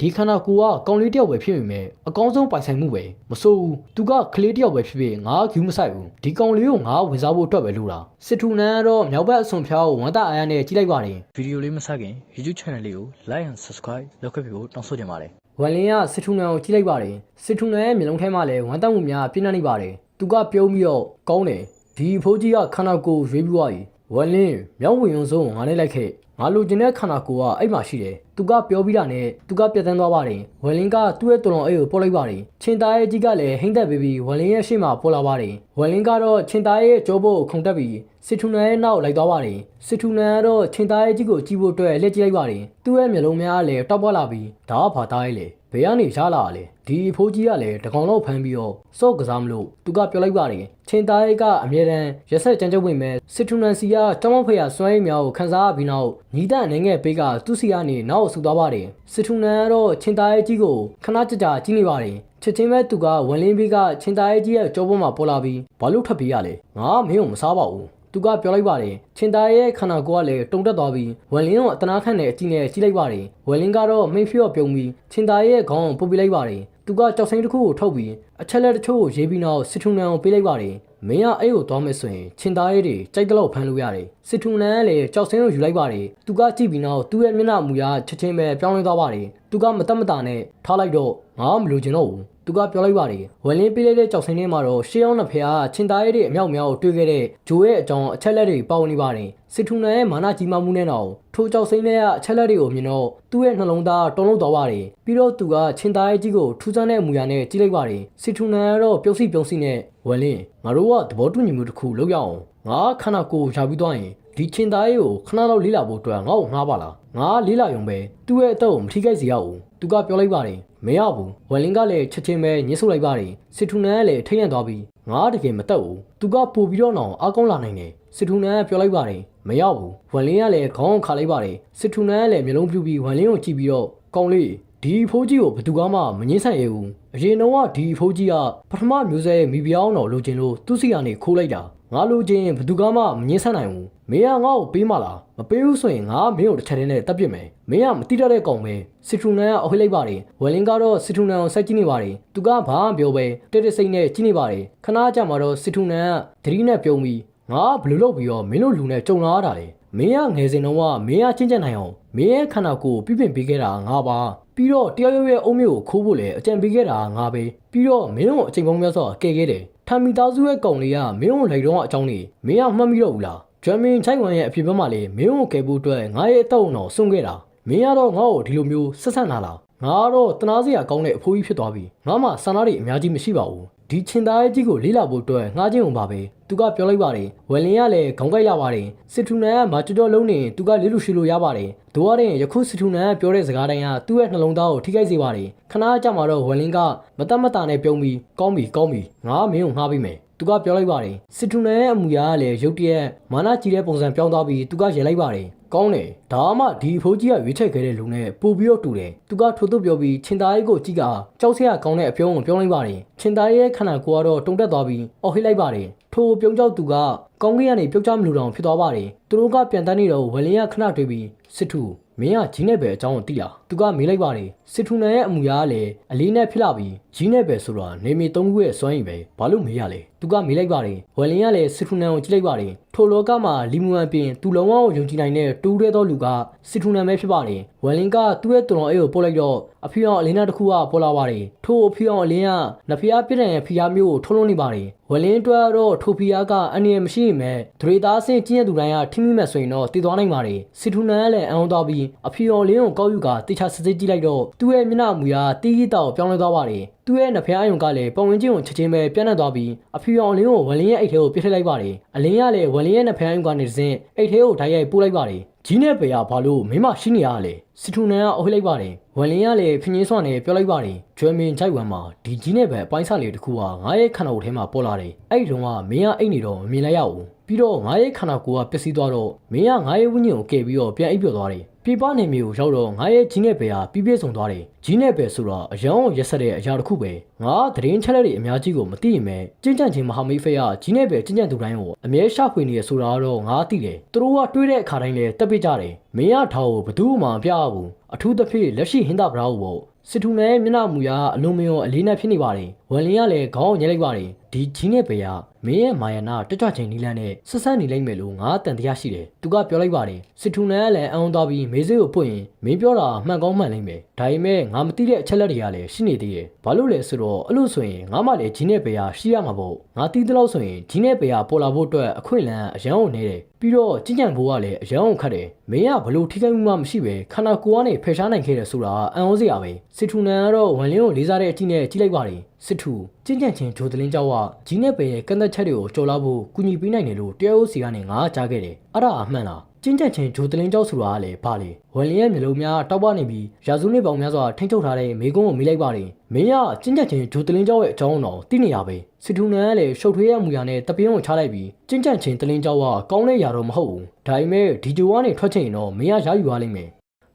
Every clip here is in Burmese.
ဒီခန္ဓာကိုယ်ကကောင်လေးတယောက်ပဲဖြစ်ပေမဲ့အကောင်းဆုံးပိုင်ဆိုင်မှုပဲမစိုးဘူးသူကကလေးတယောက်ပဲဖြစ်ဖြစ်ငါကယူမဆိုင်ဘူးဒီကောင်လေးကိုငါဝင်စားဖို့အတွက်ပဲလို့လားစစ်ထူနန်းကတော့မြောက်ဘက်အစွန်ဖျားကိုဝန်တာအားရနဲ့ကြီးလိုက်ပါတယ်ဗီဒီယိုလေးမစခင် YouTube channel လေးကို like and subscribe လုပ်ခဲ့ပြီးဖို့တောင်းဆိုချင်ပါတယ်ဝမ်လင်းကစစ်ထူနန်ကိုကြည့်လိုက်ပါတယ်စစ်ထူနန်ရဲ့မျိုးလုံးထဲမှာလည်းဝမ်းတောက်မှုများပြင်းထန်နေပါတယ်သူကပြုံးပြီးတော့ကောင်းတယ်ဒီဖိုးကြီးကခန္ဓာကိုယ်ရွေးပြီးသွားပြီဝမ်လင်းမြောက်ဝင်ရုံဆုံးငါနဲ့လိုက်ခဲ့ငါလိုချင်တဲ့ခန္ဓာကိုယ်ကအဲ့မှာရှိတယ် သူကပြောပြီးတာနဲ့သူကပြတ်တန်းသွားပါတယ်ဝမ်လင်းကသူ့ရဲ့တော်တော်အိတ်ကိုပို့လိုက်ပါတယ်ချင်းသားရဲ့ကြီးကလည်းဟိမ့်သက်ပြီးပြီးဝမ်လင်းရဲ့ရှေ့မှာပေါ်လာပါတယ်ဝမ်လင်းကတော့ချင်းသားရဲ့ကြောဖို့ခုန်တက်ပြီးစစ်ထူနန်ရဲ့နောက်လိုက်သွားပါတယ်စစ်ထူနန်ကတော့ချင်းသားရဲ့ကြီးကိုကြည့်ဖို့အတွက်လက်ကြည့်လိုက်ပါတယ်သူ့ရဲ့မျက်လုံးများကလည်းတောက်ပွားလာပြီးဒါကဘာသားရဲ့လေဘ ယ်ကနေရလာလဲဒီအဖိုးကြီးကလည်းတကောင်လောက်ဖမ်းပြီးတော့စော့ကစားမလို့သူကပြောလိုက်ပါတယ်ချင်းသားရဲ့ကအမြဲတမ်းရက်ဆက်ကြမ်းကြုတ်ဝင်မဲ့စစ်ထူနန်စီကတောင်းမဖေရစွမ်းရည်များကိုခန်းစားပြီးနောက်ညီတအနေငယ်ပေးကသူ့စီကနေနောက်ဆူသွားပါတယ်စစ်ထူနန်ကတော့ချင်းသားရဲ့ကြီးကိုခဏကြာကြာကြည့်နေပါတယ်ချက်ချင်းပဲသူကဝန်လင်းပြီးကချင်းသားရဲ့ကြီးရဲ့ကြောပေါ်မှာပေါ်လာပြီးဘာလို့ထွက်ပြေးရလဲငါမင်းကိုမစားပါဘူး သူကပြောလိုက်ပါတယ်ချင်းသားရဲ့ခန္ဓာကိုယ်ကလည်းတုံတက်သွားပြီးဝယ်လင်းကိုအတနာခန့်နဲ့အကြည့်နဲ့ကြည့်လိုက်ပါတယ်ဝယ်လင်းကတော့မိတ်ဖျော့ပြုံးပြီးချင်းသားရဲ့ခေါင်းကိုပုတ်ပြလိုက်ပါတယ်သူကကြောက်စိမ်းတစ်ခုကိုထုတ်ပြီးအချက်လက်တချို့ကိုရေးပြီးနောက်စစ်ထုံနန်ကိုပေးလိုက်ပါတယ်မင်းကအဲ့ကိုသွားမယ်ဆိုရင်ချင်းသားရဲ့တွေကြိုက်တော့ဖမ်းလို့ရတယ်စစ်ထုံနန်ကလည်းကြောက်စိမ်းကိုယူလိုက်ပါတယ်သူကကြည့်ပြီးနောက်သူ့ရဲ့မျက်နှာမူရချက်ချင်းပဲပြောင်းလဲသွားပါတယ်သူကမတက်မတာနဲ့ထားလိုက်တော့ငါမလို့ချင်တော့ဘူး သူကပြောလိုက်ပါတယ်ဝယ်လင်းပေးလိုက်တဲ့ကြောက်စိမ်းထဲမှာတော့ရှေးအောင်နှစ်ဖျားချင်းသားရဲတွေအမြောက်များကိုတွေ့ခဲ့တဲ့ဂျိုရဲ့အကြောင်းအချက်လက်တွေပေါဝင်နေပါတယ်စစ်ထူနန်ရဲ့မာနကြီးမားမှုနဲ့တော့ထိုကြောက်စိမ်းတွေကအချက်လက်တွေကိုမြင်တော့သူ့ရဲ့နှလုံးသားတုန်လှုပ်သွားပါတယ်ပြီးတော့သူကချင်းသားရဲကြီးကိုထူးဆန်းတဲ့အမူအရာနဲ့ကြည့်လိုက်ပါတယ်စစ်ထူနန်ကတော့ပြုံးစီပြုံးစီနဲ့ဝယ်လင်းငါတို့ကသဘောတူညီမှုတစ်ခုလုပ်ရအောင်ငါခန္ဓာကိုယ်ရှာပြီးသွားရင်ဒီချင်းသားရဲကိုခဏလောက်လေးလာဖို့အတွက်ငါ့ကိုငှားပါလားငါလေးလာရုံပဲသူ့ရဲ့အသက်ကိုမထိခိုက်စေရဘူးသူကပြောလိုက်ပါတယ် မရဘူးဝယ်လင်းကလည်းချက်ချင်းပဲညှစ်ဆုပ်လိုက်ပါတယ်စစ်ထူနန်ကလည်းထိတ်ရန်သွားပြီးငါတကယ်မတက်ဘူးသူကပို့ပြီးတော့နောင်အကောင်းလာနိုင်တယ်စစ်ထူနန်ကပြောလိုက်ပါတယ်မရဘူးဝယ်လင်းကလည်းခေါင်းခါလိုက်ပါတယ်စစ်ထူနန်ကလည်းမျိုးလုံးပြူပြီးဝယ်လင်းကိုကြည့်ပြီးတော့ကောင်းလေးဒီဖိုးကြီးကိုဘယ်သူမှမငင်းဆန်ရဘူးအရင်တော့ကဒီဖိုးကြီးကပထမမျိုးဆက်ရဲ့မိဖုရားတော်လိုချင်လို့သူ့စီကနေခိုးလိုက်တာငါလိုချင်ဘယ်သူမှမငင်းဆန်နိုင်ဘူး မင်းကငါ့ကိုပေးမလားမပေးဘူးဆိုရင်ငါမင်းကိုတစ်ချက်တည်းနဲ့တပ်ပစ်မယ်မင်းကမတိတတ်တဲ့ကောင်ပဲစစ်ထူနန်ကအဟိလိုက်ပါတယ်ဝယ်လင်းကတော့စစ်ထူနန်ကိုစိုက်ကြည့်နေပါတယ်သူကဘာမှပြောပဲတက်တက်စိတ်နဲ့ကြည့်နေပါတယ်ခဏကြာမှာတော့စစ်ထူနန်ကသတိနဲ့ပြုံးပြီးငါဘယ်လိုလုပ်ပြီးတော့မင်းတို့လူနဲ့ကြုံလာရတာလဲမင်းကငယ်စဉ်တုန်းကမင်းကချင်းချက်နိုင်အောင်မင်းရဲ့ခန္ဓာကိုယ်ပြပြပေးခဲ့တာငါပါပြီးတော့တယောက်ယောက်ရဲ့အုံမျိုးကိုခိုးဖို့လည်းအကြံပေးခဲ့တာငါပဲပြီးတော့မင်းတို့အချိန်ပေါင်းများစွာကဲခဲ့တယ်ထမ်မီသားစုရဲ့ကောင်လေးကမင်းတို့လိုက်တော့အကြောင်းနေမင်းကမှတ်မိတော့ဘူးလား ဂျမ်မင်ချိုင်ဝမ်ရဲ့အဖြစ်ဘက်မှာလေမင်းတို့ကဲဖို့အတွက်ငါရဲ့အတော့တော့စွန့်ခဲ့တာမင်းကတော့ငါ့ကိုဒီလိုမျိုးဆက်ဆက်နာလားငါကတော့တနာစရာကောင်းတဲ့အဖိုးကြီးဖြစ်သွားပြီငါမှဆန္ဒတွေအများကြီးမရှိပါဘူးဒီချင်းသားရဲ့ကြီးကိုလေးလာဖို့အတွက်ငှားခြင်းုံပါပဲသူကပြောလိုက်ပါတယ်ဝယ်လင်ကလည်းခေါင်းကိုက်လာပါတယ်စစ်ထူနန်ကမာကျော်ကျော်လုံးနေသူကလေးလူရှိလို့ရပါတယ်တို့ရတဲ့ယခုစစ်ထူနန်ကပြောတဲ့စကားတိုင်းကသူ့ရဲ့နှလုံးသားကိုထိခိုက်စေပါတယ်ခဏကြာမှတော့ဝယ်လင်ကမတတ်မတာနဲ့ပြုံးပြီးကောင်းပြီကောင်းပြီငါမင်းကိုငှားပေးမယ် သူကပြောလိုက်ပါတယ်စစ်ထူနန်ရဲ့အမူအရာကလည်းရုတ်တရက်မာနကြီးတဲ့ပုံစံပြောင်းသွားပြီးသူကရေလိုက်ပါတယ်ကောင်းတယ်ဒါမှဒီဖိုးကြီးကရွေးချယ်ခဲ့တဲ့လူနဲ့ပို့ပြီးတော့တူတယ်သူကထို့သူပြောပြီးချင်းသားရဲ့ကိုကြည့်ကကြောက်စရာကောင်းတဲ့အပြုံးကိုပြောလိုက်ပါတယ်ချင်းသားရဲ့ခန္ဓာကိုယ်ကတော့တုံတက်သွားပြီးအော်ဟစ်လိုက်ပါတယ်ထိုပြုံးကြောက်သူကကောင်းကင်ကနေပြုတ်ချမလို့တောင်ဖြစ်သွားပါတယ်သူတို့ကပြန်တန်းနေတော့ဝယ်လင်းရခဏတွေ့ပြီးစစ်ထူမင်းကဂျင်းနဲ့ပဲအကြောင်းကိုသိလားသူကမေးလိုက်ပါတယ်စစ်ထူနန်ရဲ့အမူအရာကလည်းအလေးနဲ့ဖြစ်လာပြီးဂျင်းနဲ့ပဲဆိုတာနေမီသုံးခုရဲ့စွမ်းရည်ပဲဘာလို့မေးရလဲသူကမေးလိုက်ပါတယ်ဝယ်လင်းကလည်းစစ်ထူနန်ကိုကြည့်လိုက်ပါတယ်ထိုလောကမှာလီမူအန်ပြင်သူလုံးဝကိုယုံကြည်နိုင်တဲ့တူးရဲသောလူကစစ်ထူနန်ပဲဖြစ်ပါတယ်ဝယ်လင်းကသူ့ရဲ့တော်အိတ်ကိုပို့လိုက်တော့အဖေအောင်အလင်းနာတစ်ခုကပေါ်လာပါတယ်ထိုအဖေအောင်အလင်းကနဖျားပြည့်တဲ့ဖျားမျိုးကိုထုတ်လွှတ်နေပါတယ်ဝယ်လင်းအတွက်တော့ထိုဖျားကအန္တရာယ်မရှိရင်ဒရေသားဆင့်ကျင်းရသူတိုင်းကထိမိမဲ့ဆိုရင်တော့တည်သွားနိုင်ပါတယ်စစ်ထူနန်ကလည်းအံ့ဩသွားပြီးအဖေအောင်လင်းကိုကောက်ယူကတေချာစစ်စစ်ကြည့်လိုက်တော့သူ့ရဲ့မျက်နှာမူရာတီးကြီးတောက်ပြောင်းလဲသွားပါတယ်သူ့ရဲ့နှဖျားယုံကလည်းပတ်ဝန်းကျင်ကိုချက်ချင်းပဲပြန့်နှံ့သွားပြီးအဖေအောင်လင်းကိုဝယ်လင်းရဲ့အိတ်ထဲကိုပြစ်ထည့်လိုက်ပါတယ်အလင်းကလည်းဝယ်လင်းရဲ့နှဖျားယုံကနေစဉ်အိတ်ထဲကိုဓာတ်ရိုက်ပို့လိုက်ပါတယ်ကြီးနဲ့ပေရဘာလို့မင်းမရှိနေရလဲစစ်ထူနန်ကအဟိလိုက်ပါတယ်ဝယ်လင်းကလည်းဖင်းကြီးစွာနဲ့ပြောလိုက်ပါတယ်ကျွဲမင်းကြိုက်ဝမ်မှာဒီကြီးနဲ့ပဲအပိုင်းစားလေးတစ်ခုကငါရဲ့ခန္ဓာကိုယ်ထဲမှာပေါ်လာတယ်အဲ့ဒီတုန်းကမင်းကအိတ်နေတော့မမြင်လိုက်ရဘူးပြီးတော့ငါရဲ့ခန္ဓာကိုယ်ကပျက်စီးသွားတော့မင်းကငါရဲ့ဝိညာဉ်ကိုကယ်ပြီးတော့ပြန်အိပ်ပျော်သွားတယ် ပြပနေမျိုးရောက်တော့ငါရဲ့ဂျင်းနဲ့ပဲဟာပြည့်ပြည့်စုံသွားတယ်ဂျင်းနဲ့ပဲဆိုတော့အယောင်ရက်ဆက်တဲ့အရာတစ်ခုပဲငါသတင်းချက်လက်တွေအများကြီးကိုမသိရင်ပဲကျင့်ကြံချင်းမဟာမိတ်ဖေကဂျင်းနဲ့ပဲကျင့်ကြံသူတိုင်းကိုအမြဲရှာဖွေနေရဆိုတာတော့ငါသိတယ်သူတို့ကတွေးတဲ့အခါတိုင်းလဲတက်ပစ်ကြတယ်မင်းရထားကိုဘသူမှမပြရဘူးအထူးသဖြင့်လက်ရှိဟင်းသာဗရာကိုပေါ့စစ်ထူနဲ့မျက်နှာမူရအလုံးမရောအလေးနဲ့ဖြစ်နေပါတယ်။ဝန်လင်းကလည်းခေါင်းအောင်ညက်လိုက်ပါတယ်။ဒီကြီးနဲ့ပေကမင်းရဲ့မာယာနာတက်ကြွချိန်နီလန်းနဲ့ဆက်ဆက်နေလိမ့်မယ်လို့ငါတန်တရားရှိတယ်။သူကပြောလိုက်ပါတယ်။စစ်ထူနဲ့ကလည်းအအောင်သွားပြီးမေးစေးကိုပွင့်ရင်မင်းပြောတာမှန်ကောင်းမှန်လိမ့်မယ်။ဒါပေမဲ့ငါမသိတဲ့အချက်လက်တွေကလည်းရှိနေသေးတယ်။ဘာလို့လဲဆိုတော့အဲ့လိုဆိုရင်ငါမှလည်းကြီးနဲ့ပေကရှိရမှာပေါ့။ငါတီးသလောက်ဆိုရင်ကြီးနဲ့ပေကပေါ်လာဖို့အတွက်အခွင့်အလမ်းအရန်ကိုနေတယ်။ပြီးတော့ကြင်ကြံဘိုးကလည်းအရန်ကိုခတ်တယ်။မင်းကဘလို့ထိခိုက်မှုမှမရှိပဲခန္ဓာကိုယ်ကနေဖယ်ရှားနိုင်ခဲ့တယ်ဆိုတာအံ့ဩစရာပဲ။စစ်ထူနန်ကတော့ဝန်လင်းကိုလေးစားတဲ့အကြည့်နဲ့ကြည့်လိုက်ပါတယ်။စစ်ထူကြင်ကြံချင်းဂျိုတလင်းကျောက်ကဂျင်းနဲ့ပေရဲ့ကန့်သက်ချက်တွေကိုကြော်လာဖို့ကူညီပေးနိုင်တယ်လို့တရားဥစီကနေငါကြားခဲ့တယ်။အဲ့ဒါအမှန်လား။ကျင်းချက်ချင်းဂျိုတလင်းကျောက်ဆိုတာကလည်းဘာလဲဝန်လင်းရဲ့မျိုးလုံးများတောက်ပနေပြီးရာစုနှစ်ပေါင်းများစွာထိန်းချုပ်ထားတဲ့မိကုန်းကိုမိလိုက်ပါတယ်မင်းကကျင်းချက်ချင်းဂျိုတလင်းကျောက်ရဲ့အကြောင်းတော့သိနေရပဲစစ်ထူနန်ကလည်းရှုပ်ထွေးရမူရနဲ့တပင်းကိုချလိုက်ပြီးကျင်းချက်ချင်းတလင်းကျောက်ကကောင်းတဲ့ຢာတော့မဟုတ်ဘူးဒါပေမဲ့ဒီဂျိုကနေထွက်ချင်ရင်တော့မင်းကရယူရလိမ့်မယ်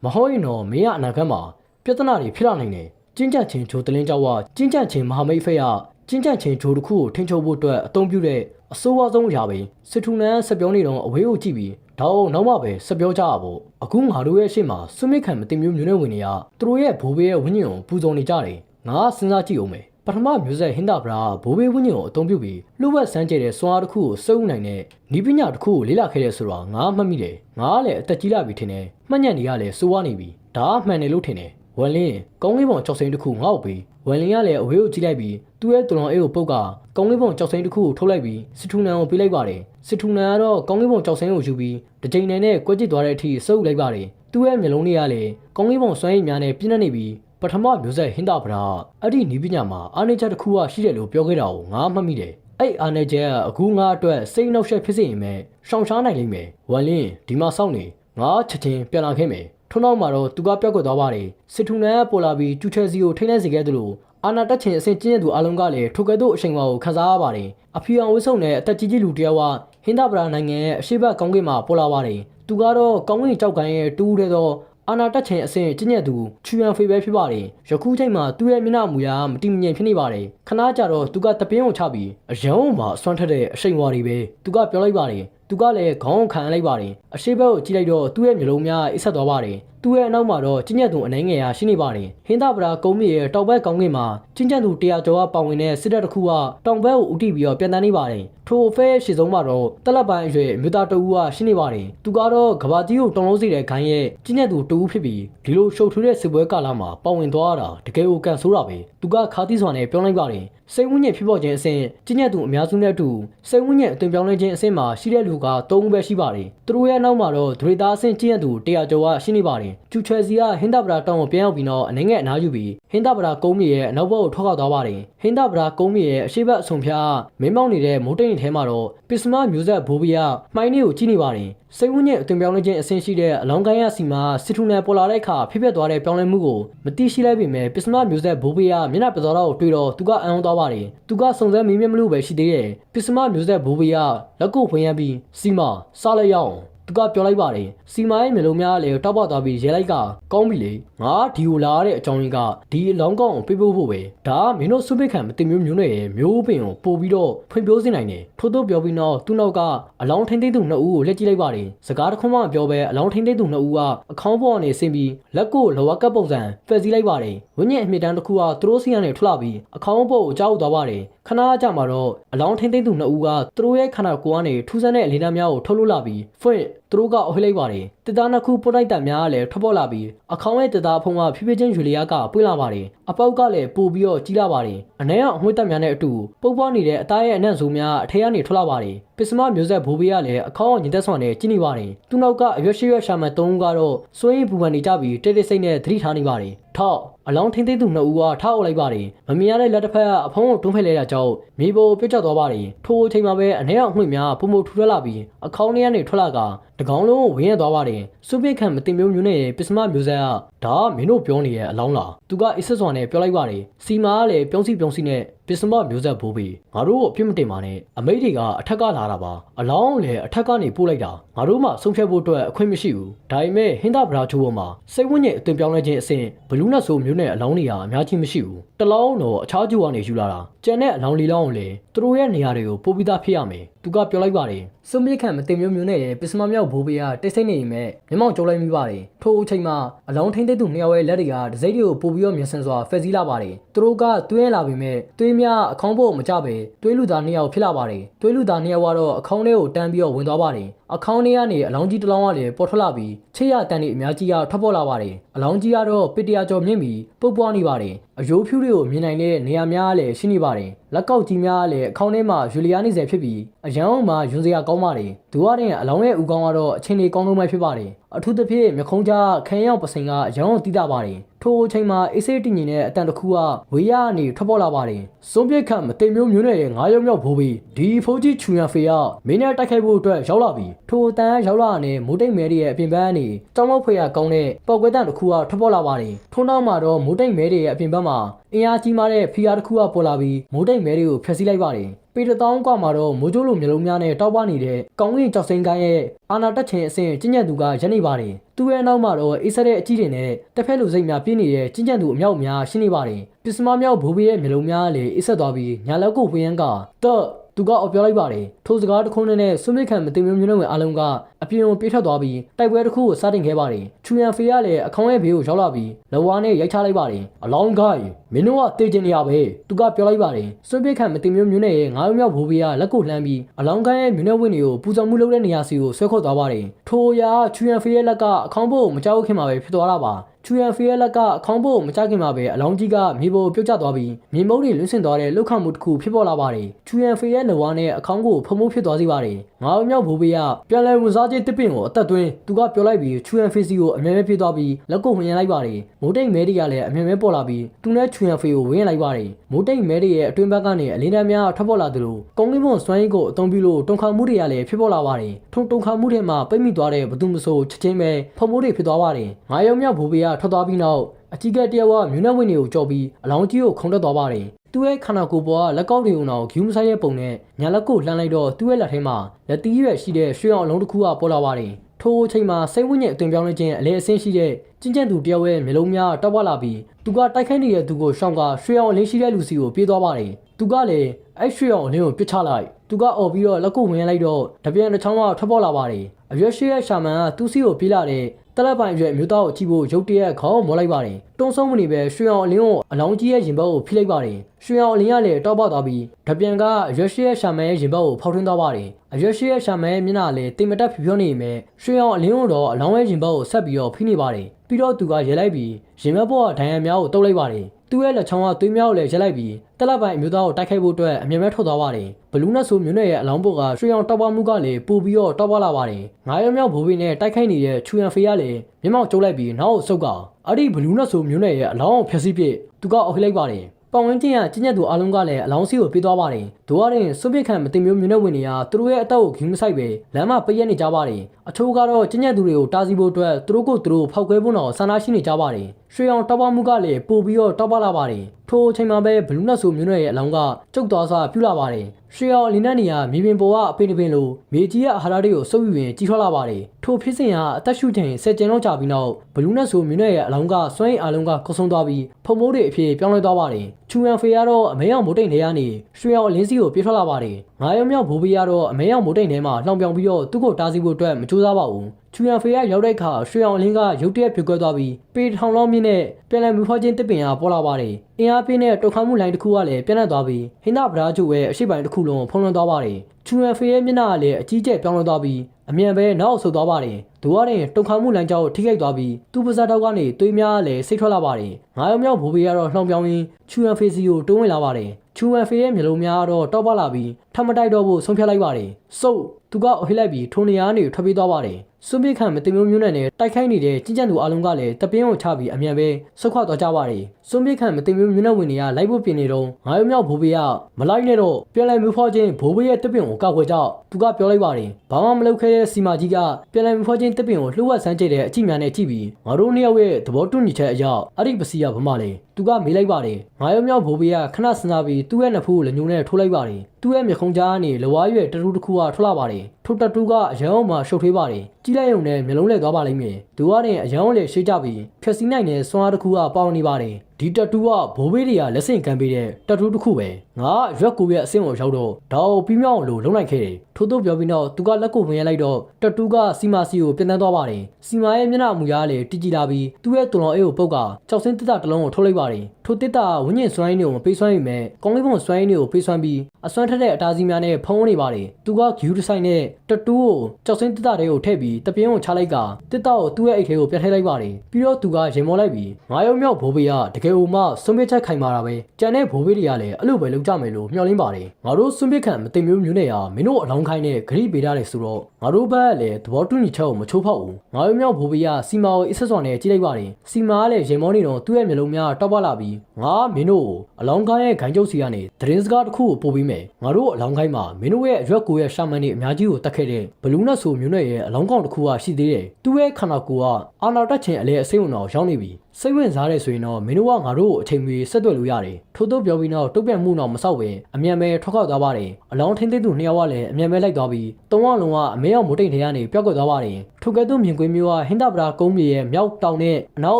မဟုတ်ရင်တော့မင်းကအနာဂတ်မှာပြဿနာတွေဖြစ်လာနိုင်တယ် ကျင်းချက်ချင်းဂျိုတလင်းကျောက်ကကျင်းချက်ချင်းမဟာမိတ်ဖေကကျင်းချက်ချင်းဂျိုတစ်ခုကိုထိန်းချုပ်ဖို့အတွက်အသုံးပြုတဲ့အဆိုးအဆုံးအရာပဲစစ်ထူနန်စပြောနေတော့အဝေးကိုကြည့်ပြီးဒါအောင်နောက်မှပဲစပြောကြရဖို့အခုငါတို့ရဲ့ရှေ့မှာစွမိခံမတင်မျိုးမျိုးနဲ့ဝင်နေရသူတို့ရဲ့ဘိုးဘေးရဲ့ဝိညာဉ်ကိုပူဇော်နေကြတယ်ငါစဉ်းစားကြည့်အောင်မယ်ပထမမျိုးဆက်ဟင်္ဒဗရာဘိုးဘေးဝိညာဉ်ကိုအသုံးပြုပြီးလှုပ်ဝက်စမ်းကြဲတဲ့စွမ်းအားတစ်ခုကိုစုပ်နိုင်တဲ့နီးပညာတစ်ခုကိုလေ့လာခဲ့တဲ့ဆိုတာငါမှတ်မိတယ်ငါကလည်းအသက်ကြီးလာပြီထင်တယ်မှတ်ညံ့နေရလဲစိုးဝါနေပြီဒါကမှန်တယ်လို့ထင်တယ် ဝန်လင်းကောင်းလေးပုံကြောက်စိမ်းတစ်ခုငါ့ကိုပြီးဝန်လင်းကလည်းအဝေးကိုကြည့်လိုက်ပြီးသူ့ရဲ့တူလောင်အေးကိုပုတ်ကကောင်းလေးပုံကြောက်စိမ်းတစ်ခုကိုထုတ်လိုက်ပြီးစစ်ထူနန်ကိုပေးလိုက်ပါတယ်စစ်ထူနန်ကတော့ကောင်းလေးပုံကြောက်စိမ်းကိုယူပြီးတစ်ချိန်နဲ့ကွက်ကျစ်သွားတဲ့အထိစုပ်လိုက်ပါတယ်သူ့ရဲ့မျက်လုံးတွေကလည်းကောင်းလေးပုံစွမ်းရည်များနဲ့ပြည့်နေနေပြီးပထမမျိုးဆက်ဟင်္ဒဗရာအဲ့ဒီနီးပညာမှာအာနေချက်တစ်ခုကရှိတယ်လို့ပြောခဲ့တာကိုငါမှတ်မိတယ်အဲ့အာနေချက်ကအခုငါအတွက်စိတ်နှောက်ယှက်ဖြစ်စေရင်ပဲရှောင်ရှားနိုင်လိမ့်မယ်ဝန်လင်းဒီမှာစောင့်နေငါချက်ချင်းပြန်လာခဲ့မယ် ထုံနောက်မှာတော့သူကပြောက်ကွက်သွားပါတယ်စစ်ထူနန်ကပေါ်လာပြီးကျူချဲစီကိုထိန်းနှက်စေခဲ့သလိုအာနာတက်ချင်အဆင့်ကျင်းတဲ့သူအလုံးကလည်းထိုကဲ့သို့အချိန်ဝါကိုခန်းစားရပါတယ်အဖီအောင်ဝစ်ဆုံနဲ့အသက်ကြီးကြီးလူတယောက်ကဟင်္ဒဗရာနိုင်ငံရဲ့အရှိတ်ကောင်းကင်မှာပေါ်လာပါတယ်သူကတော့ကောင်းကင်ကြောက်ကန်ရဲ့တူးတဲ့သောအာနာတက်ချင်အဆင့်ကျင်းတဲ့သူချူယန်ဖေပဲဖြစ်ပါတယ်ယခုချိန်မှာသူ့ရဲ့မျက်နှာမူရာမတိမငြိမ်ဖြစ်နေပါတယ်ခဏကြာတော့သူကတပင်းကိုချပြီးအယံမှာအစွမ်းထက်တဲ့အရှိန်ဝါတွေပဲသူကပြောလိုက်ပါတယ် သူကလည်းခေါင်းခံလိုက်ပါတယ်အရှိဘက်ကိုကြည့်လိုက်တော့သူ့ရဲ့မျိုးလုံးများအိတ်ဆက်သွားပါတယ် သူ့ရဲ့အနောက်မှာတော့ကျင်းညက်သူအနှဲငယ်ရာရှိနေပါတယ်ဟင်းသာပရာကုန်းမြေရဲ့တောင်ဘက်ကောင်းကင်မှာကျင်းညက်သူတရားကျော်ကပါဝင်တဲ့စစ်တပ်တစ်ခုကတောင်ဘက်ကိုဦးတည်ပြီးတော့ပြန်တန်းနေပါတယ်ထိုဖဲရှေဆုံးမှာတော့တက်လက်ပိုင်းအရွယ်မြို့သားတဦးကရှိနေပါတယ်သူကတော့ကဘာကြီးကိုတုံလုံးစေတဲ့ခိုင်းရဲ့ကျင်းညက်သူတဦးဖြစ်ပြီးဒီလိုရှုပ်ထွေးတဲ့စစ်ပွဲကာလမှာပါဝင်သွားတာတကယ်ကိုကန်ဆိုးတာပဲသူကခါသီးစွာနဲ့ပြောလိုက်ပါတယ်စိတ်ဝိညာဉ်ဖြစ်ပေါ်ခြင်းအဆင့်ကျင်းညက်သူအများစုနဲ့အတူစိတ်ဝိညာဉ်အသွင်ပြောင်းလဲခြင်းအဆင့်မှာရှိတဲ့လူက၃ဦးပဲရှိပါတယ်သူတို့ရဲ့နောက်မှာတော့ဒရေတာအဆင့်ကျင်းညက်သူတရားကျော်ကရှိနေပါတယ်ကျူချယ်စီကဟင်္ဒဗရာတောင်ကိုပြန်ရောက်ပြီးတော့အနေငယ်အနားယူပြီးဟင်္ဒဗရာကုန်းမြေရဲ့အနောက်ဘက်ကိုထွက်ခွာသွားပါတယ်ဟင်္ဒဗရာကုန်းမြေရဲ့အရှိတ်ဘက်အဆုံဖျားမင်းမောင်းနေတဲ့မိုးတိမ်ထဲမှာတော့ပစ္စမမျိုးဆက်ဘိုးဘီယာမှိုင်းလေးကိုကြည့်နေပါတယ်စိတ်ဝိညာဉ်အသွင်ပြောင်းလဲခြင်းအဆင့်ရှိတဲ့အလောင်းကိုင်းရစီမှာစစ်ထူနယ်ပေါ်လာတဲ့အခါဖြစ်ပျက်သွားတဲ့ပြောင်းလဲမှုကိုမသိရှိလိုက်ပေမဲ့ပစ္စမမျိုးဆက်ဘိုးဘီယာမျက်နှာပစောတော့ကိုတွေ့တော့သူကအံ့ဩသွားပါတယ်သူကစုံစမ်းမေးမြန်းမလို့ပဲရှိသေးတယ်ပစ္စမမျိုးဆက်ဘိုးဘီယာလက်ကိုဖွင့်ရပြီးစီမာစားလိုက်ရအောင်သူကပြောလိုက်ပါတယ် စီမာရဲ့မျိုးလုံးများလည်းတောက်ပေါက်သွားပြီးရဲလိုက်ကကောင်းပြီလေငါဒီကိုလာရတဲ့အကြောင်းရင်းကဒီအလောင်းကောင်းကိုပေးဖို့ဖို့ပဲဒါကမင်းတို့စုပိတ်ခံမတင်မျိုးမျိုးနဲ့မျိုးပင်ကိုပို့ပြီးတော့ဖွင့်ပြိုးစင်နိုင်တယ်ထို့သောပြောပြီးတော့သူ့နောက်ကအလောင်းထိမ့်သိမ့်သူနှစ်ဦးကိုလက်ကြည့်လိုက်ပါတယ်စကားတစ်ခွန်းမှမပြောဘဲအလောင်းထိမ့်သိမ့်သူနှစ်ဦးကအခေါင်းပေါ်ကနေဆင်းပြီးလက်ကိုလောကကပ်ပုံစံဖက်စီးလိုက်ပါတယ်ဝိညာဉ်အမြင့်တန်းတစ်ခုကသူတို့စီကနေထွက်လာပြီးအခေါင်းပေါ်ကိုကြောက်သွားပါတယ်ခဏကြာမှတော့အလောင်းထိမ့်သိမ့်သူနှစ်ဦးကသူတို့ရဲ့ခန္ဓာကိုယ်ကနေထူးဆန်းတဲ့အလေးနားများကိုထုတ်လွှတ်လာပြီးဖွင့် သူတို့ကအဟိလိုက်ပါတယ်တစ်သားနှစ်ခုပုတ်လိုက်တံများကလည်းထွက်ပေါ်လာပြီးအခေါင်းရဲ့တစ်သားဖုံးကဖြည်းဖြည်းချင်းယူလီယာကပွင့်လာပါတယ်အပေါက်ကလည်းပိုပြီးတော့ကြီးလာပါတယ်အနည်းကအငွေ့တက်များနဲ့အတူပုတ်ပွားနေတဲ့အသားရဲ့အနံ့ဆိုးများအထက်ကနေထွက်လာပါတယ်ပစ္စမမျိုးဆက်ဘိုးဘေးကလည်းအခေါင်းကိုညင်သက်စွာနဲ့ကြီးနေပါတယ်သူနောက်ကအရွက်ရှိရွက်ရှာမန်သုံးဦးကတော့စွင်းရင်ပူပန်နေကြပြီးတိတ်တိတ်ဆိတ်နဲ့သတိထားနေပါတယ်ထောက်အလောင်းထင်းသိမ်းသူနှစ်ဦးကထောက်အုပ်လိုက်ပါတယ်မမြင်ရတဲ့လက်တစ်ဖက်ကအဖုံးကိုတွန်းဖက်လိုက်တာကြောင့်မြေပေါ်ပြတ်ကျသွားပါတယ်ထိုအချိန်မှာပဲအနည်းအောင်အငွေ့များပုံမထူထလာပြီးအခေါင်းထဲကနေထွက်လာက တကောင်းလုံးကိုဝင်းရသွားပါတယ်စုပိတ်ခံမတင်မျိုးမျိုးနဲ့ပစ္စမမျိုးဆက်ကဒါကမင်းတို့ပြောနေရဲ့အလောင်းလားသူကအိတ်ဆက်စွာနဲ့ပြောလိုက်ပါတယ်စီမာကလည်းပြုံးစီပြုံးစီနဲ့ပစ္စမမျိုးဆက်ဘိုးဘီငါတို့ကိုအပြစ်မတင်ပါနဲ့အမိတ်တွေကအထက်ကလာတာပါအလောင်းလည်းအထက်ကနေပို့လိုက်တာငါတို့မှဆုံးဖြတ်ဖို့အတွက်အခွင့်မရှိဘူးဒါပေမဲ့ဟင်းသာဗရာချိုးပေါ်မှာစိတ်ဝိညာဉ်အသွင်ပြောင်းလဲခြင်းအဆင့်ဘလူးနတ်ဆိုမျိုးနဲ့အလောင်းတွေကအများကြီးမရှိဘူးတလောင်းတော့အခြားကျူကနေယူလာတာကျန်တဲ့အလောင်းလေးလောင်းကိုလည်းသူတို့ရဲ့နေရာတွေကိုပို့ပြီးသားဖြစ်ရမယ်သူကပြောလိုက်ပါတယ်စွန်မြစ်ခံမတင်မျိုးမျိုးနဲ့ရဲ့ပစ္စမမြောက်ဘိုးဘေးကတိတ်ဆိတ်နေရင်မဲ့မျက်မှောက်ကျိုးလိုက်မိပါတယ်ထိုအချိန်မှာအလောင်းထိမ့်တဲ့သူနှစ်ယောက်ရဲ့လက်တွေကဒစိမ့်တွေကိုပို့ပြီးတော့မျက်စင်စွာဖက်စည်းလာပါတယ်သူတို့ကတွင်းလာပြီမဲ့တွင်းများအခေါင်းဖို့မကြပဲတွင်းလူသားနှစ်ယောက်ဖြစ်လာပါတယ်တွင်းလူသားနှစ်ယောက်ကတော့အခေါင်းထဲကိုတန်းပြီးတော့ဝင်သွားပါတယ် အခေါင်းထဲကနေအလောင်းကြီးတစ်လောင်းကလည်းပေါ်ထွက်လာပြီးချေရတန်တွေအများကြီးကထွက်ပေါ်လာပါတယ်အလောင်းကြီးကတော့ပစ်တရာကျော်မြင့်ပြီးပုတ်ပွားနေပါတယ်အယိုးဖြူတွေကိုမြင်နိုင်တဲ့နေရာများကလည်းရှိနေပါတယ်လက်ကောက်ကြီးများကလည်းအခေါင်းထဲမှာယူလီယာနေစေဖြစ်ပြီးအရန်အောင်မှာယွန်စရာကောင်းပါတယ် ဒူရတဲ့အလောင်းရဲ့ဥကောင်းကတော့အချင်းလေးကောင်းလုံးပဲဖြစ်ပါတယ်အထူးသဖြင့်မြခုံးကြားခရမ်းရောက်ပစိန်ကအရန်အောင်တီးတာပါတယ်ထိုအချိန်မှာအေးဆေးတည်ငြိမ်တဲ့အတန်တစ်ခုကဝေးရကနေထွက်ပေါ်လာပါတယ်။စွန်ပြစ်ခတ်မတိမ်မျိုးမျိုးနဲ့ငါးရုံမြောက်ဘိုးဘီဒီဖိုးကြီးချူရန်ဖေကမင်းနဲ့တိုက်ခိုက်ဖို့အတွက်ရောက်လာပြီ။ထိုအတန်ရောက်လာတဲ့မိုးတိတ်မဲတွေရဲ့အပြင်ဘက်ကနေတောင်းမောက်ဖေကကောင်းတဲ့ပောက်ကွဲတန်တစ်ခုကထွက်ပေါ်လာပါတယ်။ထို့နောက်မှာတော့မိုးတိတ်မဲတွေရဲ့အပြင်ဘက်မှာအင်အားကြီးမားတဲ့ဖီယာတစ်ခုကပေါ်လာပြီးမိုးတိတ်မဲတွေကိုဖျက်ဆီးလိုက်ပါတယ်။ပေတတောင်းကမှာတော့မိုးကြိုးလိုမျိုးလုံးများနဲ့တောက်ပနေတဲ့ကောင်းကင်ကြောက်စိန်ကိုင်းရဲ့အာနာတက်ချင်အဆင့်ကျင့်ကြံသူကရက်နေပါတယ်။သူ့ရဲ့နောက်မှာတော့အေးဆက်တဲ့အကြီးတွေနဲ့တစ်ဖက်လူစိတ်များပြင်းနေတဲ့ကျင့်ကြံသူအမြောက်များရှိနေပါတယ်။ပစ္စမမြောက်ဘိုးဘေးရဲ့မျိုးလုံးများလည်းအေးဆက်သွားပြီးညာလက်ကိုဝင်းရန်ကတော့ သူကအော်ပြောလိုက်ပါတယ်ထိုစကားတစ်ခုနဲ့ဆွမိခံမတင်မျိုးမျိုးနဲ့ဝင်အားလုံးကအပြင်ကိုပြေးထွက်သွားပြီးတိုက်ပွဲတစ်ခုကိုစတင်ခဲ့ပါတယ်ချူရန်ဖေကလည်းအခေါင်းရဲ့ဘေးကိုရောက်လာပြီးလဝါနဲ့ရိုက်ချလိုက်ပါတယ်အလောင်းကိုင်းမင်းတို့ကတေးကျင်နေရပဲသူကပြောလိုက်ပါတယ်ဆွမိခံမတင်မျိုးမျိုးနဲ့ရဲ့ငါးမြောက်ဘိုးဘေးကလက်ကိုလှမ်းပြီးအလောင်းကိုင်းရဲ့မြင်းနဲ့ဝင်းတွေကိုပူဇော်မှုလုပ်တဲ့နေရာစီကိုဆွဲခေါ်သွားပါတယ်ထိုအရာချူရန်ဖေရဲ့လက်ကအခေါင်းဘို့မကြောက်ခင်မှာပဲဖြစ်သွားတာပါ ချူရန်ဖေရဲ့လက်ကအခေါင်းဘို့မကြခင်မှာပဲအလောင်းကြီးကမြေပေါ်ပြုတ်ကျသွားပြီးမြေမုံတွေလွင့်ဆင်သွားတဲ့လှုပ်ခတ်မှုတစ်ခုဖြစ်ပေါ်လာပါတယ်ချူရန်ဖေရဲ့လဝါနဲ့အခေါင်းကိုဖုံဖုံဖြစ်သွားစေပါတယ် ငါးမြောက်ဘိုးဘေးကပြန်လည်ဝင်စားခြင်းတစ်ပင်ကိုအသက်သွင်းသူကပြောလိုက်ပြီးချူရန်ဖေစီကိုအမြဲတမ်းပြေးသွားပြီးလက်ကိုဝင်ရလိုက်ပါတယ်မိုးတိတ်မဲတွေကလည်းအမြဲတမ်းပေါ်လာပြီးသူနဲ့ချူရန်ဖေကိုဝင်ရလိုက်ပါတယ်မိုးတိတ်မဲတွေရဲ့အတွင်းဘက်ကနေအလင်းတန်းများထွက်ပေါ်လာသလိုကုန်းကင်းမွန်စွမ်းရည်ကိုအသုံးပြုလို့တုံခါမှုတွေကလည်းဖြစ်ပေါ်လာပါတယ်ထုံတုံခါမှုတွေမှာပိတ်မိသွားတဲ့ဘသူမဆိုချက်ချင်းပဲဖုံမိုးတွေဖြစ်သွားပါတယ်ငါးရုံမြောက်ဘိုးဘေးကထွက်သွားပြီးနောက်အကြီးကတယောက်ကမြူနက်ဝင်းတွေကိုကြော်ပြီးအလောင်းကြီးကိုခုံတက်သွားပါတယ် သူ့ရဲ့ခန္ဓာကိုယ်ပေါ်ကလက်ကောက်တွေကိုတော့ဂယူးမဆိုင်တဲ့ပုံနဲ့ညာလက်ကိုလှမ်းလိုက်တော့သူ့ရဲ့လက်ထဲမှာလက်တီးရွယ်ရှိတဲ့ရွှေအောင်အလုံးတစ်ခုကပေါ်လာပါတယ်ထိုအချိန်မှာစိတ်ဝိညာဉ်အသွင်ပြောင်းလဲခြင်းအလဲအဆင်းရှိတဲ့ကျင့်ကြံသူတယောက်ရဲ့မျိုးလုံးများတောက်ပွားလာပြီးသူကတိုက်ခိုက်နေတဲ့သူကိုရှောင်ကရွှေအောင်အလင်းရှိတဲ့လူစီကိုပြေးသွားပါတယ်သူကလည်းအဲ့ရွှေအောင်အလင်းကိုပြစ်ချလိုက်သူကអော်ပြီးတော့လက်ကိုဝင်လိုက်တော့တပြန်တစ်ချောင်းကထွက်ပေါ်လာပါတယ်အရွက်ရှိရဲ့ရှာမန်ကသူ့စီကိုပြေးလာတဲ့ တလက်ပိုင်ရွယ်မျိုးသားကိုကြည့်ဖို့ရုတ်တရက်ခေါင်းမောလိုက်ပါတယ်တွန်းဆုံးမနေပဲရွှေအောင်အလင်းကိုအလောင်းကြီးရဲ့ရင်ဘတ်ကိုဖိလိုက်ပါတယ်ရွှေအောင်အလင်းကလည်းတောက်ပေါက်သွားပြီးတပြန်ကအရွက်ရှိရဲ့ရှာမန်ရဲ့ရင်ဘတ်ကိုဖောက်ထွင်းသွားပါတယ်အရွက်ရှိရဲ့ရှာမန်ရဲ့မျက်နှာလည်းတိမ်မတက်ဖြူဖြောနေပေမဲ့ရွှေအောင်အလင်းကိုတော့အလောင်းရဲ့ရင်ဘတ်ကိုဆက်ပြီးတော့ဖိနေပါတယ်ပြီးတော့သူကရဲလိုက်ပြီးရင်ဘတ်ပေါ်ကဒဏ်ရာများကိုတုပ်လိုက်ပါတယ် သူ့ရဲ့လက်ချောင်းကသွေးများကိုလည်းရက်လိုက်ပြီးတက်လက်ပိုင်အမျိုးသားကိုတိုက်ခိုက်ဖို့အတွက်အမြဲတမ်းထွက်သွားပါတယ်ဘလူးနတ်ဆိုမျိုးနဲ့ရဲ့အလောင်းပုတ်ကရွှေအောင်တောက်ပွားမှုကလည်းပို့ပြီးတော့တောက်ပွားလာပါတယ်ငါးရုံမြောက်ဘိုးဘီနဲ့တိုက်ခိုက်နေတဲ့ချူရန်ဖေကလည်းမျက်မှောက်ကျုပ်လိုက်ပြီးနောက်ဆုတ်ကအဲ့ဒီဘလူးနတ်ဆိုမျိုးနဲ့ရဲ့အလောင်းကိုဖျက်ဆီးပစ်သူကအော်ဟစ်လိုက်ပါတယ်ပေါင်ဝင်းချင်းကကျဉ်းညက်သူအလုံးကလည်းအလောင်းစီကိုပြေးသွားပါတယ်။ဒိုရရင်စွန့်ပစ်ခံမတင်မျိုးမျိုးနဲ့ဝင်နေရသူတို့ရဲ့အသက်ကိုဂိမ်းမဆိုင်ပဲလမ်းမပိတ်ရက်နေကြပါတယ်။အချို့ကတော့ကျဉ်းညက်သူတွေကိုတားဆီးဖို့အတွက်သူတို့ကိုသူတို့ဖောက်ခွဲဖို့တော့ဆန္ဒရှိနေကြပါတယ်။ ရွှေအောင်တောက်ပမှုကလည်းပို့ပြီးတော့တောက်ပလာပါတယ်။ထိုအချိန်မှာပဲဘလူးနတ်ဆိုမျိုးနဲ့ရဲ့အလောင်းကကျုပ်သွားစားပြူလာပါတယ်။ရွှေအောင်လင်းတဲ့နေရာမြေပြင်ပေါ်ကအပိနပင်လိုမြေကြီးရဲ့အာဟာရတွေကိုစုပ်ယူရင်ကြီးထွားလာပါတယ်။ထိုဖြစ်စဉ်ဟာအသက်ရှူချိန်၁၀ကျင်းလောက်ကြာပြီးနောက်ဘလူးနတ်ဆိုမျိုးနဲ့ရဲ့အလောင်းကစွမ်းရည်အလုံးကကုဆုံးသွားပြီးဖုံမိုးတွေအဖြစ်ပြောင်းလဲသွားပါတယ်။ ချူရန်ဖေကတော့အမဲအောင်မိုးတိတ်နေရနေရွှေအောင်အလင်းစီကိုပြေးထွက်လာပါတယ်။ငါးရုံမြောက်ဘိုးဘီကတော့အမဲအောင်မိုးတိတ်ထဲမှာလှောင်ပြောင်ပြီးတော့သူ့ကိုတားဆီးဖို့အတွက်မကြိုးစားပါဘူး။ချူရန်ဖေကရောက်တဲ့အခါရွှေအောင်အလင်းကရုတ်တရက်ပြကွဲသွားပြီးပေထောင်လောင်းမြင့်နဲ့ပြန်လည်မူဖော်ခြင်းတစ်ပင်အားပေါ်လာပါတယ်။အင်အားပြင်းတဲ့တုတ်ခါမှုလိုင်းတစ်ခုကလည်းပြန့်နှံ့သွားပြီးဟင်းသာဗရာကျုရဲ့အရှိပိုင်းတစ်ခုလုံးဖုံးလွှမ်းသွားပါတယ်။ချူရန်ဖေရဲ့မျက်နှာကလည်းအကြီးကျယ်ပြောင်းလဲသွားပြီး အမြန်ပဲနောက်ဆုတ်သွားပါတယ်။ဒိုရရင်တုတ်ခါမှုလိုင်းကြောက်ထိခိုက်သွားပြီးသူ့ပါးစားတောက်ကနေသွေးများလည်းစိတ်ထွက်လာပါတယ်။ငါးရုံမြောက်ဘိုးဘေးကတော့လှောင်ပြောင်းရင်းချူရန်ဖေစီကိုတွန်းဝင်လာပါတယ်။ချူရန်ဖေရဲ့မျိုးလုံးများကတော့တောက်ပလာပြီးထမတိုက်တော့ဖို့ဆုံးဖြတ်လိုက်ပါတယ်။စုပ်သူကအဟိလိုက်ပြီးထိုနေရာကနေထွက်ပြေးသွားပါတယ်။စွန့်ပစ်ခံမတင်မျိုးမျိုးနဲ့တိုက်ခိုက်နေတဲ့ကြီးကြံသူအလုံးကလည်းတပင်းကိုချပြီးအမြန်ပဲဆုတ်ခွာသွားကြပါတယ် စွန့်ပစ်ခံမတင်မျိုးမျိုးနဲ့ဝင်တွေကလိုက်ဖို့ပြင်နေတော့ငါရုံမြောက်ဘိုးဘေးကမလိုက်နဲ့တော့ပြန်လဲမျိုးဖောချင်းဘိုးဘေးရဲ့တပင်းကိုကောက်ွယ်ကြောက်သူကပြောလိုက်ပါတယ်ဘာမှမလုပ်ခဲ့တဲ့စီမာကြီးကပြန်လဲမျိုးဖောချင်းတပင်းကိုလှုပ်ဝက်ဆန်းကျတဲ့အကြည့်များနဲ့ကြည့်ပြီးငါတို့နှစ်ယောက်ရဲ့သဘောတူညီချက်အရအဲ့ဒီပစီကဘာမှလဲသူကမေးလိုက်ပါတယ်ငါရုံမြောက်ဘိုးဘေးကခဏစဉ်းစားပြီးသူ့ရဲ့နှစ်ဖူးကိုလက်ညှိုးနဲ့ထိုးလိုက်ပါတယ်သူ့ရဲ့မျက်ခုံးကြားကနေလဝါရွယ်တတူးတစ်ခုကထွက်လာပါတယ်ထိုတတူးကအရန်အောင်မှရှုပ်ထွေးပါတယ်ကြည့်လိုက်ရုံနဲ့မျက်လုံးလဲသွားပါလိမ့်မယ် သူကလည်းအရန်အောင်လဲရှိကြပြီးဖြက်စီးနိုင်တဲ့စွမ်းအားတစ်ခုကပေါနေပါတယ်ဒီတတူးကဘိုးဘေးတွေကလက်ဆင့်ကမ်းပေးတဲ့တတူးတစ်ခုပဲငါရွက်ကိုရဲ့အဆင့်ကိုရောက်တော့ဒါကိုပြီးမြောက်အောင်လို့လုံလိုက်ခဲ့တယ်ထို့သို့ပြောပြီးတော့သူကလက်ကိုဝင်ရလိုက်တော့တတူးကစီမာစီကိုပြန်တန်းသွားပါတယ်စီမာရဲ့မျက်နှာမူရားလေတည်ကြည်လာပြီးသူ့ရဲ့တုံတော်အေးကိုပုတ်ကကြောက်စင်းတစ်တတစ်လုံးကိုထုတ်လိုက်ပါတယ် ထိုတစ်တဝင်းကျင်စွမ်းရင်းတွေကိုမပေးစွမ်းရည်မဲ့ကောင်းလေးပုံစွမ်းရင်းတွေကိုပေးစွမ်းပြီးအစွမ်းထက်တဲ့အတားစီးများနဲ့ဖုံးနေပါတယ်သူကဂယူဒီဇိုင်းနဲ့တတူးကိုကြောက်စင်းတစ်တတွေကိုထည့်ပြီးတပြင်းကိုချလိုက်ကတစ်တကိုသူ့ရဲ့အိတ်ထဲကိုပြတ်ထည့်လိုက်ပါတယ်ပြီးတော့သူကရင်မောလိုက်ပြီးငါရုံမြောက်ဘိုးဘေးကတကယ်လို့မှစွန့်ပစ်ချက်ခိုင်မာတာပဲကြံတဲ့ဘိုးဘေးတွေကလည်းအဲ့လိုပဲလုပ်ကြမယ်လို့မျှော်လင့်ပါတယ်ငါတို့စွန့်ပစ်ခံမတင်မျိုးမျိုးနဲ့ရာမင်းတို့အလောင်းခိုင်းတဲ့ဂရိပေးရတယ်ဆိုတော့ငါတို့ဘက်ကလည်းသဘောတူညီချက်ကိုမချိုးဖောက်ဘူးငါရုံမြောက်ဘိုးဘေးကစီမာကိုအစ်ဆက်စွာနဲ့ကြည့်လိုက်ပါတယ်စီမာကလည်းရင်မောနေတော့သူ့ရဲ့မျိုးလုံးများတောက်ပလာပြီးငါမင်းတို့ကိုအလောင်းခိုင်းရဲ့ဂိုင်းကျုပ်စီကနေသတင်းစကားတစ်ခုကိုပို့ပေးမယ်ငါတို့အလောင်းခိုင်းမှာမင်းတို့ရဲ့အရွက်ကိုရဲ့ရှာမန်တွေအများကြီးကိုတတ်ခဲ့တဲ့ဘလူးနတ်ဆိုမျိုးနဲ့ရဲ့အလောင်းကောင်တစ်ခုကရှိသေးတယ်သူ့ရဲ့ခန္ဓာကိုယ်ကအာနာတက်ချင်အလဲအစိမ့်ဝင်တော့ရောက်နေပြီစိတ်ဝင်စားတယ်ဆိုရင်တော့မင်းတို့ကငါတို့ကိုအချိန်မီဆက်သွယ်လို့ရတယ်ထို့သို့ပြောပြီးတော့တုတ်ပြန်မှုတော့မဆောက်ပဲအမြန်ပဲထွက်ခွာသွားပါတယ်အလောင်းထင်းသိသူနှစ်ယောက်ကလည်းအမြန်ပဲလိုက်သွားပြီးသုံးအောင်လုံးကအမဲအောင်မိုးတိတ်ထဲကနေပျောက်ကွယ်သွားပါတယ်ထိုကဲ့သို့မြင်ကွင်းမျိုးကဟင်္ဒပရာကုန်းမြေရဲ့မြောက်တောင်နဲ့အနောက်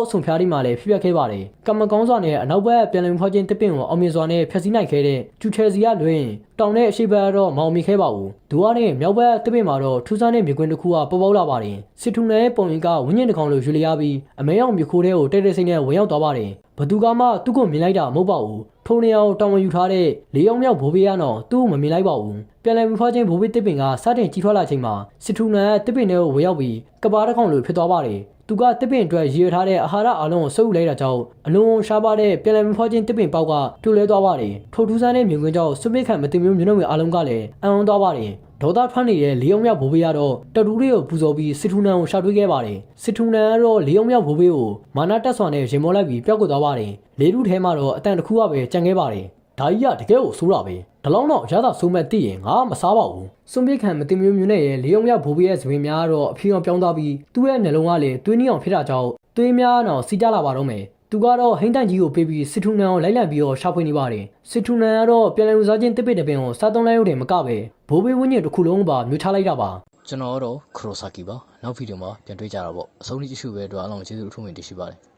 အဆုံဖျားဒီမှာလည်းဖြစ်ပျက်ခဲ့ပါတယ်ကမ္မကောင်းစွာနဲ့အနောက်ဘက်ပြန်လည်ဖောက်ခြင်းတစ်ပင်ကိုအောင်မြင်စွာနဲ့ဖျက်ဆီးနိုင်ခဲ့တဲ့ကျူချယ်စီကလွင် တောင်နဲ့အရှိဘက်ကတော့မောင်မီခဲ့ပါဘူးဒူဝါနဲ့မြောက်ဘက်တစ်ပင်မှာတော့ထူးဆန်းတဲ့မြင်ကွင်းတစ်ခုကပေါ်ပေါက်လာပါတယ်စစ်ထူနယ်ပုံရင်ကဝင်းညင်တစ်ကောင်လိုယူလျားပြီးအမဲအောင်မြခိုးတဲ့ကိုတိတ်တိတ်ဆိတ်နဲ့ဝင်ရောက်သွားပါတယ်ဘသူကမှသူ့ကိုမြင်လိုက်တာမဟုတ်ပါဘူးထိုနေရာကိုတောင်ဝင်ယူထားတဲ့လေးအောင်မြောက်ဘိုးဘေးကတော့သူ့ကိုမမြင်လိုက်ပါဘူးပြန်လည်မဖွားခြင်းဘိုးဘေးတစ်ပင်ကစတင်ကြီးထွားလာချိန်မှာစစ်ထူနယ်တစ်ပင်ထဲကိုဝင်ရောက်ပြီးကဘာတစ်ကောင်လိုဖြစ်သွားပါတယ်သူကတစ်ပင်အတွက်ရည်ရထားတဲ့အာဟာရအလုံးကိုစုပ်ယူလိုက်တာကြောင့်အလွန်ရှားပါတဲ့ပြန်လည်မဖွားခြင်းတစ်ပင်ပေါက်ကတူလဲသွားပါတယ်ထိုထူးဆန်းတဲ့မြင်ကွင်းကြောင့်စွပစ်ခံမတင်မျိုးမျိုးနှုတ်အလုံးကလည်းအံ့ဩသွားပါတယ်ဒေါသထွက်နေတဲ့လေးအောင်မြောက်ဘိုးဘေးကတော့တတူးလေးကိုပူဇော်ပြီးစစ်ထူနန်ကိုရှာတွေ့ခဲ့ပါတယ်စစ်ထူနန်ကတော့လေးအောင်မြောက်ဘိုးဘေးကိုမာနာတက်ဆွာနဲ့ရင်မောလိုက်ပြီးပျောက်ကွယ်သွားပါတယ်လေးထုထဲမှာတော့အတန်တစ်ခုကပဲကြံခဲ့ပါတယ်ဒါကြီးကတကယ်ကိုဆိုးတာပဲ ဒါလောက်တော့ရတာဆိုးမဲ့သိရင်ငါမစားပါဘူးစွန့်ပစ်ခံမတင်မျိုးမျိုးနဲ့ရဲ့လေးအောင်မြောက်ဘိုးဘေးရဲ့သပင်များကတော့အဖြေအောင်ပြောင်းသွားပြီးသူ့ရဲ့နှလုံးကလည်းသွေးနှီးအောင်ဖြစ်တာကြောင့်သွေးများတော့စီးကြလာပါတော့မယ်သူကတော့ဟိန်းတန်ကြီးကိုပေးပြီးစစ်ထူနန်ကိုလိုက်လံပြီးတော့ရှာဖွေနေပါတယ်စစ်ထူနန်ကတော့ပြန်လည်ဦးစားခြင်းတစ်ပစ်တစ်ပင်ကိုစားသုံးလိုက်ရုံနဲ့မကပဲဘိုးဘေးဝင်းညင်တစ်ခုလုံးပါမြို့ချလိုက်တာပါကျွန်တော်ကတော့ခရိုဆာကီပါနောက်ဗီဒီယိုမှာပြန်တွေ့ကြတာပေါ့အဆုံးထိကြည့်ရှုပဲအတွက်အားလုံးကျေးဇူးအထူးတင်ရှိပါတယ်